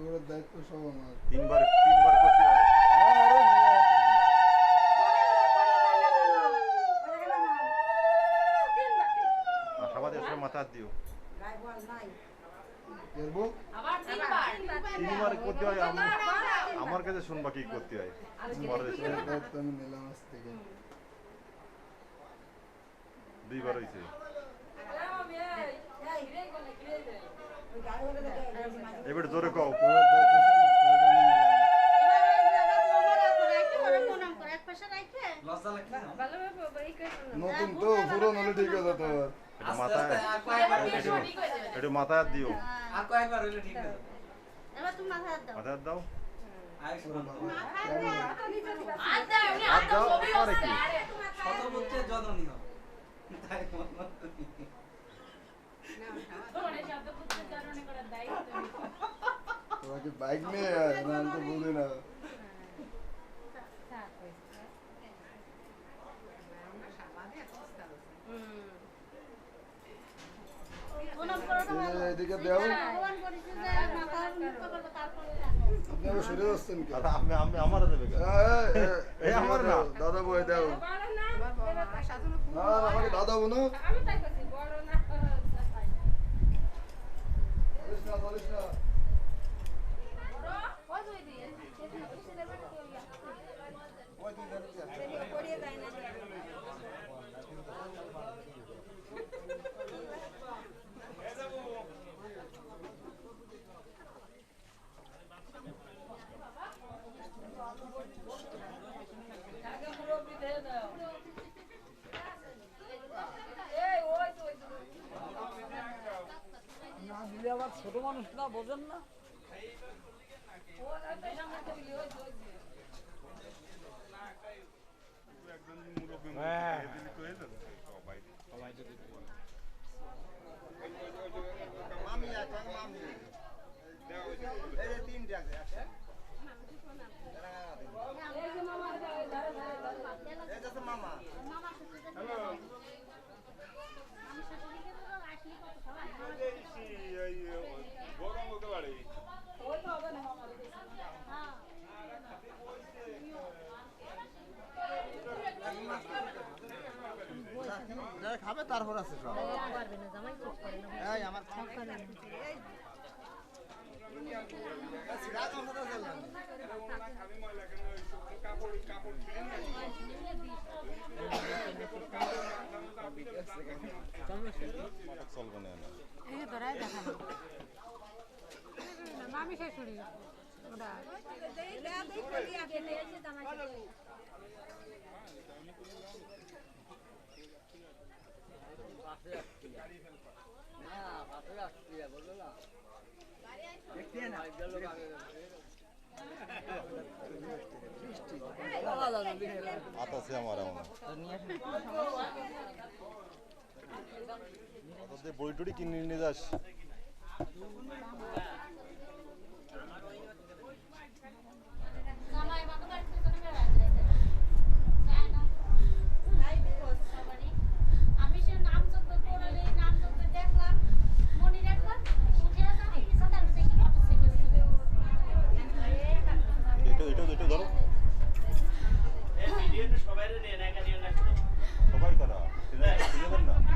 দায়িত্ব সব আমার তিনবার তিনবার করতে হয় মাথা দিও করব তিনবার করতে হয় আমি- আমার কাছে শুনবা কি করতে হয় আমি নিলাম আজ থেকে দুইবার হয়েছে এবার জোরে কও? নতুন তো পুরনো হলে ঠিক আছে তোর এটা মাথায় আর ঠিক। একটু মাথায় দিও আর কয়েকবার হইলে ঠিক আছে। এবার তুমি মাথা দাও মাথায় হাত দাও। হাত দাও যত্ন নিও। তাই মনে হতো। তোরা কি বাইক নিয়ে আয় না আমি তো বুঝি না এদিকে দেও ভগবান করেছে যে মাথা মুক্ত করবে তারপরে আপনি আবার সরে যাচ্ছেন কি আমি আমি আমার দেবে এই আমার না। দাদা বই দাও না না, আমাকে দাদা বোন আমি তাই করছি বড় না বলিস না বলিস না ওই দুই দিয়ে সেদিন খুশিদের বাড়ি কেউ ইয়া। ওই তুই জানিস না। সেদিন পড়িয়ে যায় না আগে মুরব্বি দিয়ে দাও এই ওই তো ওই তো না দিলে আবার ছোট মানুষ না বোঝেন না ও তো সামনে দিলি ওই তো ওই তো। এই যে মামা দাও এই ধারে ধারে ধারে মামা শ্বশুরদের দিয়ে দাও। আমি শাশুড়িকে তো আসলে কত সবাই ওই তো হবে না মামা হ্যাঁ যাই খাবে তারপর আছে সব। পারবে না জামাই চুপ করে না। এই আমার চলবে না মামি শাশুড়ি ওটা। হাত আছে আমার টুড়ি কিনে নিয়ে যাস। সবাই করা। হ্যাঁ।